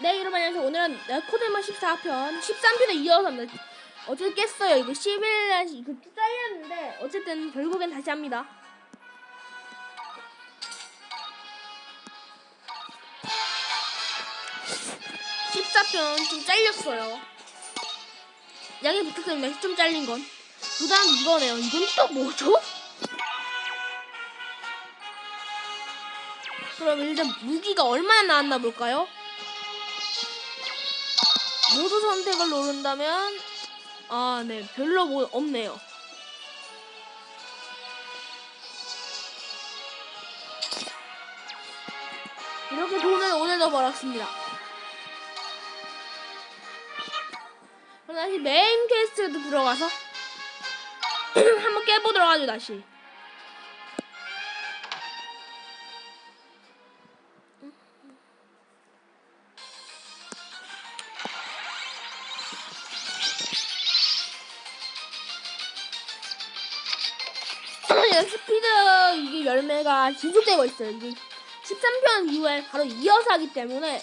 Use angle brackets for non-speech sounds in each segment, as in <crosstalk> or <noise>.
네, 여러분 안녕하세요. 오늘은 코데마 14편, 13편에 이어서. 어제 깼어요. 이거 11날 이거 잘렸는데 어쨌든 결국엔 다시 합니다. (14편) 좀 잘렸어요 양해 부탁드립니다 좀 잘린 건 그 다음 이거네요 이건 또 뭐죠? 그럼 일단 무기가 얼마나 나왔나 볼까요? 모두 선택을 누른다면 아 네 별로 뭐 없네요. 이렇게 돈을 오늘도 벌었습니다. 그럼 다시 메인 퀘스트도 들어가서 <clears throat> 한번 깨보도록 하죠 다시 열매가 지속되고 있어요. 이게 13편 이후에 바로 이어서 하기 때문에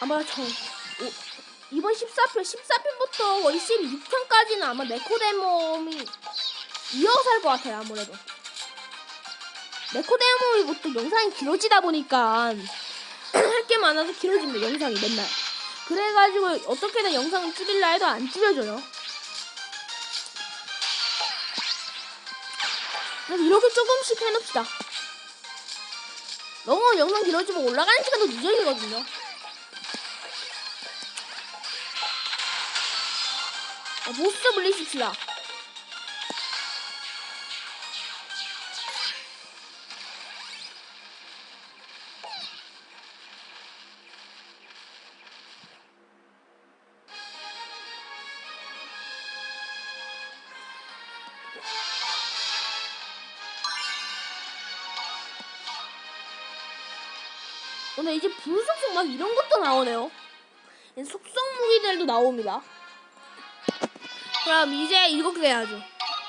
아마 저 오, 이번 14편 14편부터 거의 16편까지는 아마 네코데몬이 이어서 할 것 같아요. 아무래도 네코데몬이 보통 영상이 길어지다 보니까 <laughs> 할 게 많아서 길어집니다. 영상이 맨날. 그래가지고 어떻게든 영상을 줄일라 해도 안 줄여져요. 그래서 이렇게 조금씩 해놓읍시다. 너무 영상 길어지면 올라가는 시간도 늦어지거든요. 어, 보스 물리십시다. 이제 불속성 막 이런 것도 나오네요. 이제 속성 무기들도 나옵니다. 그럼 이제 이렇게 돼야죠.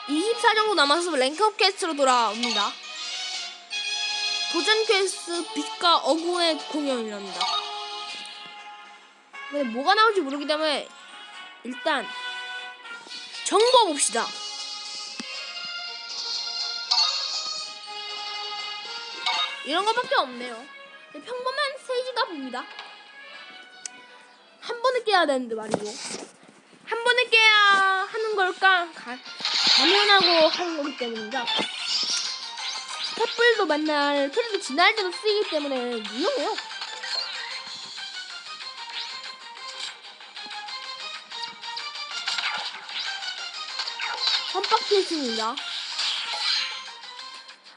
24 정도 남아서 랭크업 퀘스트로 돌아옵니다. 도전 퀘스트 빛과 어구의 공연이랍니다. 근데 뭐가 나올지 모르기 때문에 일단 정보 봅시다. 이런 것밖에 없네요. 평범한 스테이지가 봅니다. 한 번에 깨야 되는데 말이죠. 한 번에 깨야 하는 걸까? 가, 당연하고 하는 거기 때문이다. 횃불도 맨날 캐릭터 지날 때도 쓰이기 때문에 유용해요. 선박 필승입니다.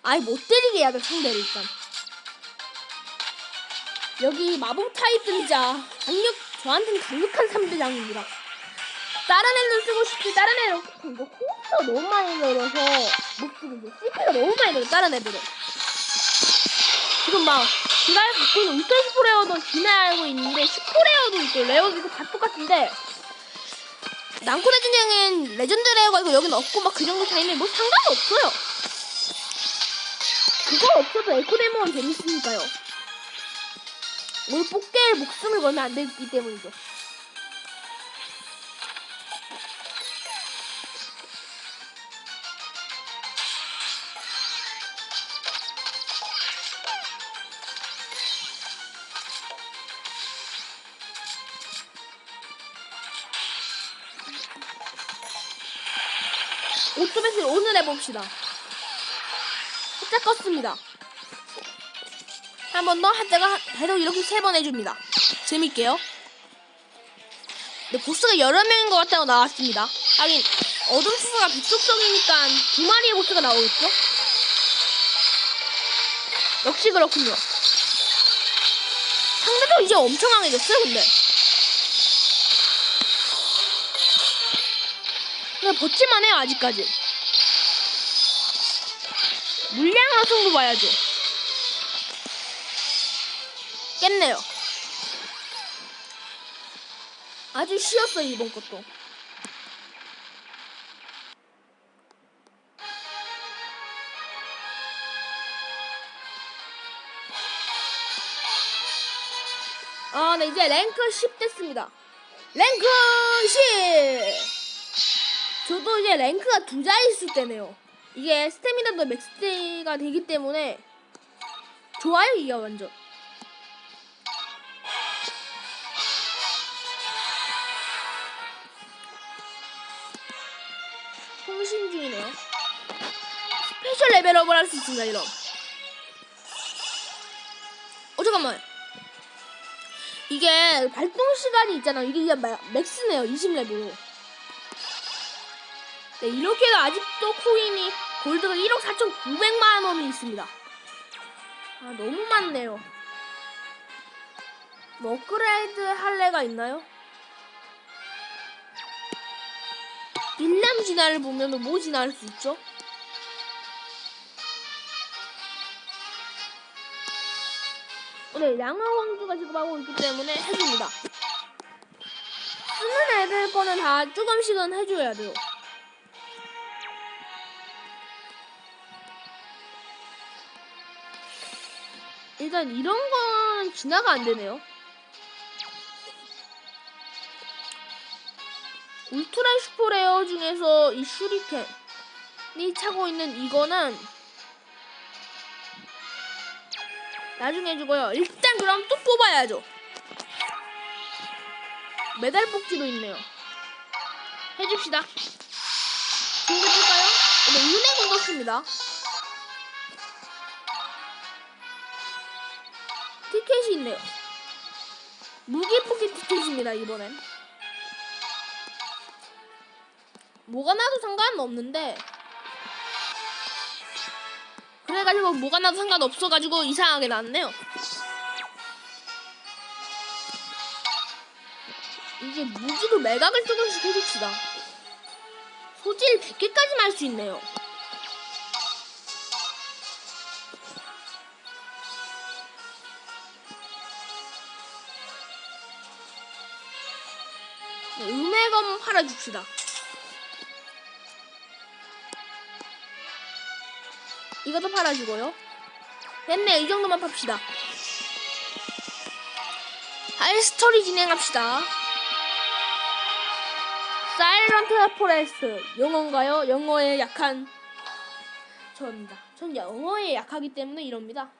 아예 못 때리게 해야 돼 상대를 일단. 여기 마법 타입 등자 강력 저한테는 강력한 3대장입니다. 다른 애는 쓰고 싶지 다른 애는 이거 호흡도 너무 많이 늘어서 못 이제 CP가 너무 많이 늘어 다른 애들은 지금 막 제가 갖고 있는 울트라 슈퍼레어도 지나알고 있는데 슈퍼레어도 있고 레어도 있고 다 똑같은데. 남코 레전드는 레전드 레어가 있고 여기는 없고 막 그 정도 차이면 뭐 상관없어요. 그거 없어도 에코데몬 재밌으니까요 오늘 뽑기에 목숨을 걸면 안 되기 때문이죠. 오토매실 오늘 해봅시다. 살짝 껐습니다. 한 번더 하다가 해도 이렇게 세 번 해줍니다. 재밌게요. 근데 보스가 여러 명인 것 같다고 나왔습니다. 하긴 어둠 수수가 빛속성이니까 두 마리의 보스가 나오겠죠? 역시 그렇군요. 상대도 이제 엄청 강해졌어요, 근데. 그냥 버틸만 해요, 아직까지. 물량 하성도 봐야죠. 깼네요. 아주 쉬웠어 이번 것도. 아, 네, 이제 랭크 10 됐습니다. 랭크 10! 저도 이제 랭크가 두 자리 있을 때네요. 이게 스태미나도 맥스가 되기 때문에 좋아요, 이게 완전. 레벨업을 할 수 있습니다, 이런. 어, 잠깐만. 이게 발동 시간이 있잖아. 이게 마- 맥스네요. 20레벨로. 네, 이렇게도 아직도 코인이 골드가 1억 4,900만 원이 있습니다. 아, 너무 많네요. 뭐 업그레이드 할래가 있나요? 일남 진화를 보면 뭐 진화할 수 있죠? 네, 양화왕주가 지금 하고 있기 때문에 해줍니다. 쓰는 애들 거는 다 조금씩은 해줘야 돼요. 일단 이런 건 진화가 안 되네요. 울트라 슈퍼레어 중에서 이 슈리켄이 차고 있는 이거는 나중에 주고요. 일단 그럼 또 뽑아야죠. 메달 뽑기도 있네요. 해줍시다. 뜰까요? 네, 은행 얻었습니다. 티켓이 있네요. 무기 뽑기 티켓입니다, 이번엔. 뭐가 나도 상관은 없는데 그래가지고 뭐가 나도 상관없어가지고 이상하게 나왔네요. 이제 무기도 매각을 조금씩 해줍시다. 소질 100개까지 할수 있네요. 네, 음해검 팔아줍시다. 이것도 팔아주고요. 됐네, 이 정도만 팝시다. 하이 스토리 진행합시다. 사이런트 포레스트 영어인가요? 영어에 약한 저입니다. 전 영어에 약하기 때문에 이럽니다.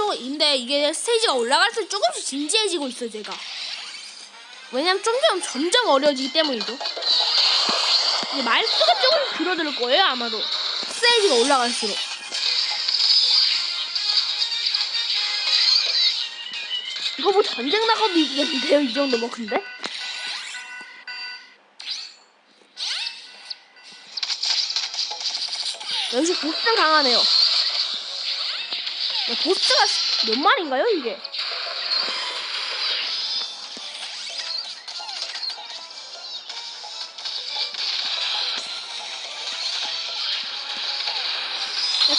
이쪽인데 이게 스테이지가 올라갈수록 조금씩 진지해지고 있어요 제가. 왜냐면 점점 점점 어려워지기 때문이죠. 이제 말수가 조금 줄어들 거예요 아마도. 스테이지가 올라갈수록. 이거 뭐 전쟁 나가도 이기겠는데요 이 정도 뭐 근데? 역시 보스는 강하네요 야, 보스가 몇 마리인가요, 이게?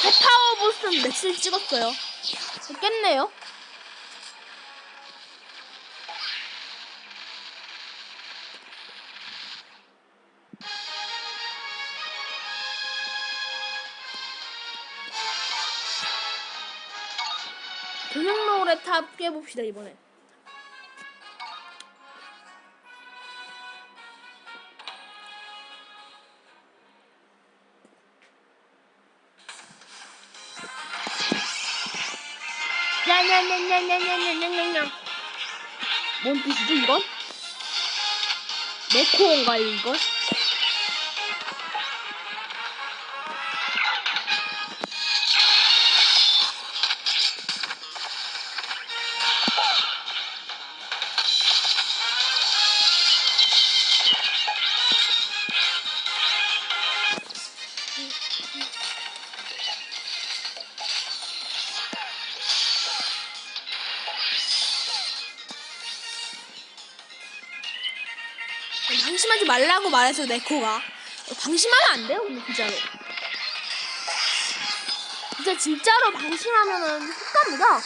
페파워 보스는 맥스를 찍었어요. 깼네요. 금융로 랩탑 깨봅시다 이번에 뭔 뜻이지 이건? 메코인가 이건? 말라고 말해서 네코가. 방심하면 안 돼요 근데 진짜로. 진짜 진짜로 방심하면은 훅 갑니다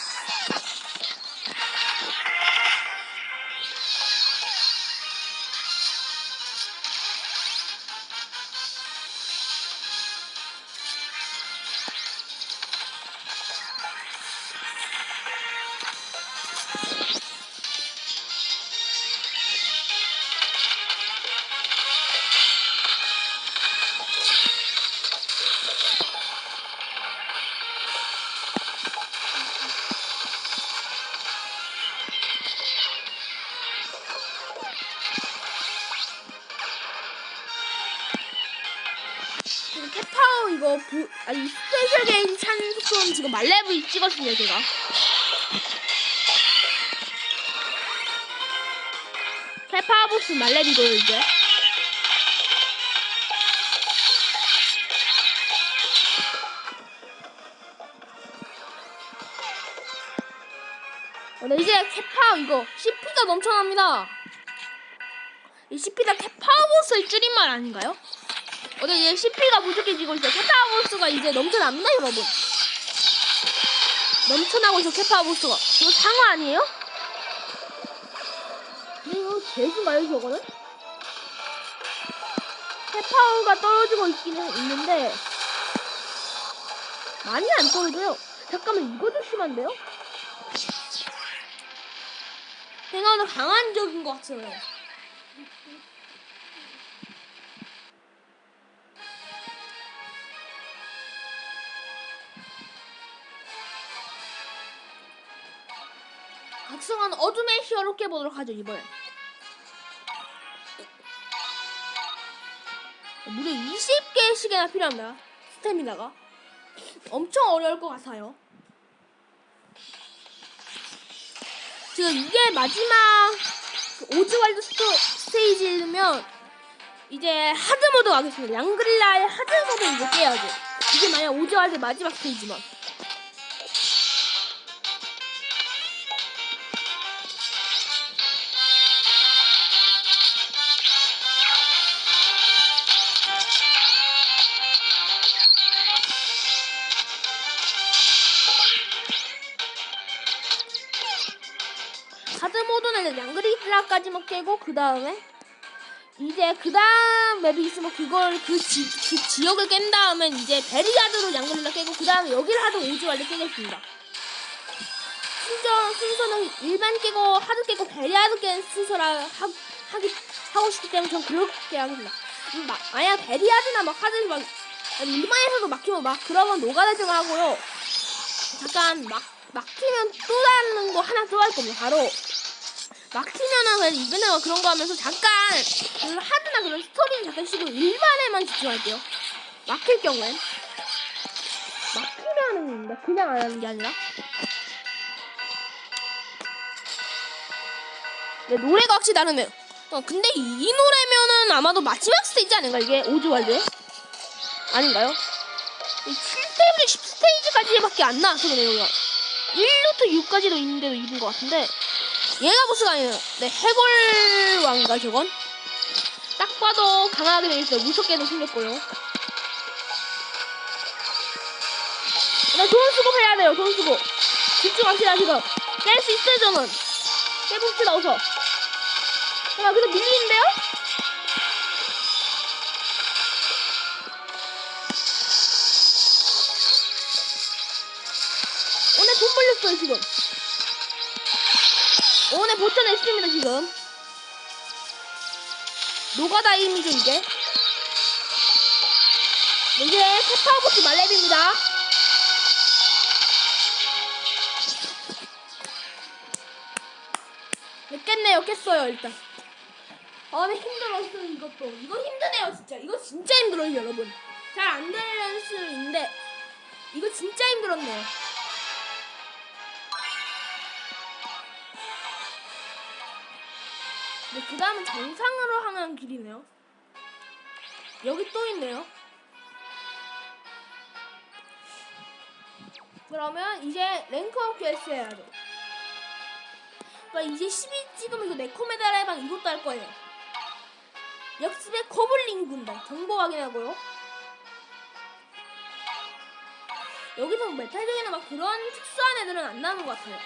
찍었습니다 제가 캣파워 보스 말레비고요 이제 어, 네, 이제 캣파워 이거 CP가 넘쳐납니다 이 CP가 캣파워 보스의 줄임말 아닌가요? 어, 네, 이제 CP가 부족해지고 있어요. 캣파워보스가 이제 넘쳐납니다, 여러분. 넘쳐나고 있어, 캣파워보스가. 이거 상어 아니에요? 근데 이거 재수가요, 저거는? 캣파워가 떨어지고 해- 있는데, 많이 안 떨어져요. 잠깐만, 이거 조심한데요? 생각보다 강한 적인 것 같아요. 각성한 어둠의 히어로 깨보도록 하죠 이번에 무려 20개씩이나 필요합니다. 스태미나가. 엄청 어려울 것 같아요. 지금 이게 마지막 그 오즈왈드 스토, 스테이지면 이제 하드 모드 가겠습니다. 양글라의 하드 모드 이제 깨야죠 이게 만약 오즈왈드 마지막 스테이지만 깨고 그 다음에 이제 그 다음 맵이 있으면 그걸 그, 지, 그 지역을 깬 다음엔 이제 베리아드로 양그리라 깨고 그 다음에 여기를 하드 오즈왈드 깨겠습니다. 순서, 순서는 일반 깨고 하드 깨고 베리아드 깬 순서라 하, 하기, 하고 싶기 때문에 전 그렇게 하겠습니다. 음, 마, 만약 베리아드나 막 하드 막 일반에서도 막히면 막 그러면 노가다증을 하고요. 잠깐 막 막히면 또 다른 거 하나 더할 겁니다. 바로 막히면은 그냥 이벤트나 그런 거 하면서 잠깐 그 하드나 그런 스토리는 잠깐 쉬고 일반에만 집중할게요. 막힐 경우엔 막히면은 그냥 안 하는 게 아니라 네, 노래가 확실히 다르네요. 어, 근데 이, 이 노래면은 아마도 마지막 스테이지 아닌가 이게 오즈왈드 아닌가요? 7스테이지 10스테이지까지밖에 안 나왔어 그래요 1부터 6까지도 있는데도 이긴 것 같은데 얘가 보스가 아니에요? 네 해골왕인가 저건? 딱 봐도 강하게 되어있어요. 무섭게도 생겼고요. 네, 돈 쓰고 해야 돼요 돈 쓰고. 집중합시다 지금. 깰 수 있어요 저는. 깨봅시다 어서. 야 근데 밀리는데요? 오늘 돈 벌렸어요 지금 오늘 네, 버텨냈습니다 지금. 노가다 힘이죠 이제. 이제 페파워보스 말렙입니다. 네, 깼네요 깼어요 일단. 아 근데 힘들었어 이것도. 이거 힘드네요 진짜. 이거 진짜 힘들어요 여러분. 잘 안 될 수 있는데. 이거 진짜 힘들었네요. 네, 그 다음은 정상으로 하는 길이네요. 여기 또 있네요. 그러면 이제 랭크업 퀘스트 해야죠. 그러니까 이제 12 찍으면 이거 네코메달의 방 이것도 할 거예요. 역습의 코블링 군단 정보 확인하고요. 여기서 메탈적이나 막 그런 특수한 애들은 안 나오는 것 같아요.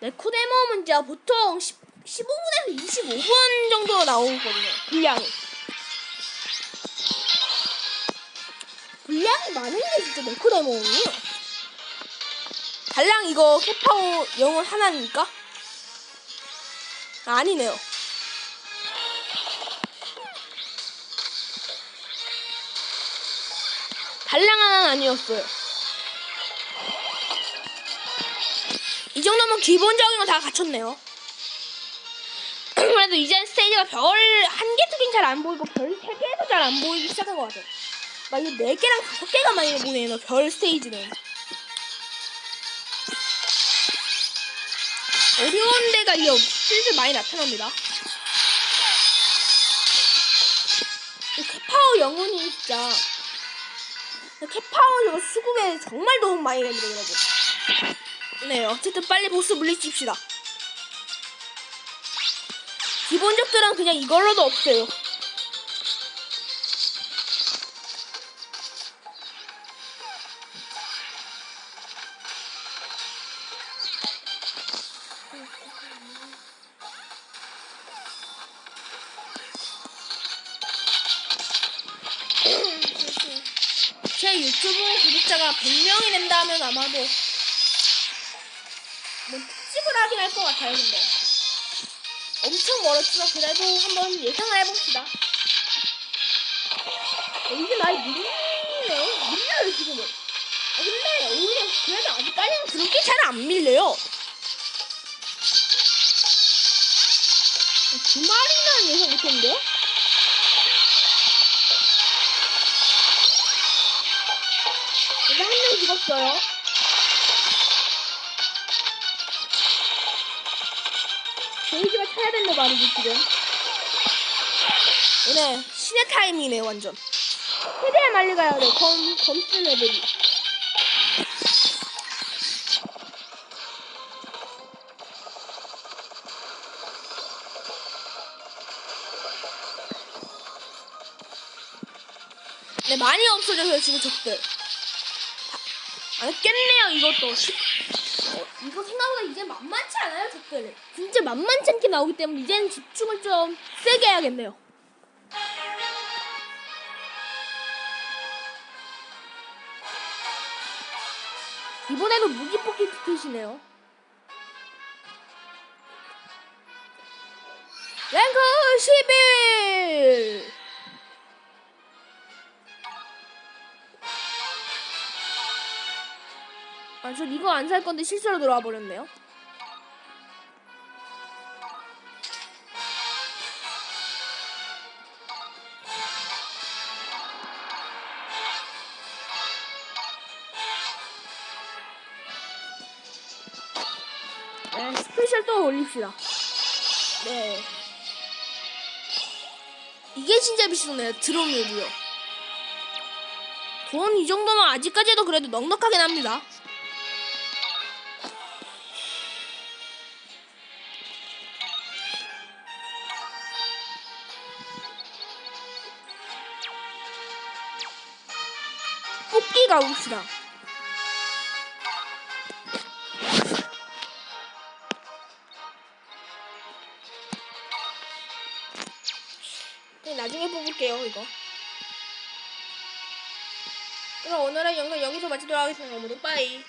네코데모 문제가 보통 10, 15분에서 25분 정도 나오거든요 분량이 분량이 많은 게 진짜 네코데모군요 달랑 이거 캐파오 영혼 하나입니까? 아, 아니네요. 달랑 하나는 아니었어요. 이 정도면 기본적인 거 다 갖췄네요. 그래도 이제 스테이지가 별 한 개, 두 개는 잘 안 보이고 별 세 개도 잘 안 보이기 시작한 것 같아요. 막 이거 네 개랑 다섯 개가 많이 보이네요. 별 스테이지는. 어려운 데가 이게 슬슬 많이 나타납니다. 이 캐파오 영혼이 진짜 이 캐파오 저거 수급에 정말 도움 많이 됩니다 여러분. 네 어쨌든 빨리 보스 물리칩시다. 기본적들은 그냥 이걸로도 없어요. 제 유튜브 구독자가 100명이 된다면 아마도 뭐 특집을 하긴 할 것 같아요 근데 엄청 멀었지만 그래도 한번 예상을 해봅시다 어, 이제 많이 밀리네요 밀려요 지금은 아 근데 오히려 그래도 아직까지는 그렇게 잘 안 밀려요 어, 두 마리는 예상 못했는데요? 이제 한명 죽었어요. 타야 된다 말이지 지금. 오늘 신의 타임이네 완전. 최대한 빨리 가야 돼. 검 검쓴 애들이. 네 많이 없어져서 지금 적들. 안 깼네요 이것도 이거 생각보다 이제 만만치 않아요 적들은. 진짜 만만치 않게 나오기 때문에 이제는 집중을 좀 세게 해야겠네요. 이번에도 무기 뽑기 티켓이네요. 랭크 11 아, 전 이거 안 살 건데 실수로 들어와 버렸네요. 네, 스페셜 또 올립시다. 네. 이게 진짜 비싸네요. 드론이고요. 돈 이 정도면 아직까지도 그래도 넉넉하긴 합니다. 가봅시다. 네, 나중에 뽑을게요, 이거. 그럼 오늘의 영상 여기서 마치도록 하겠습니다. 모두 빠이.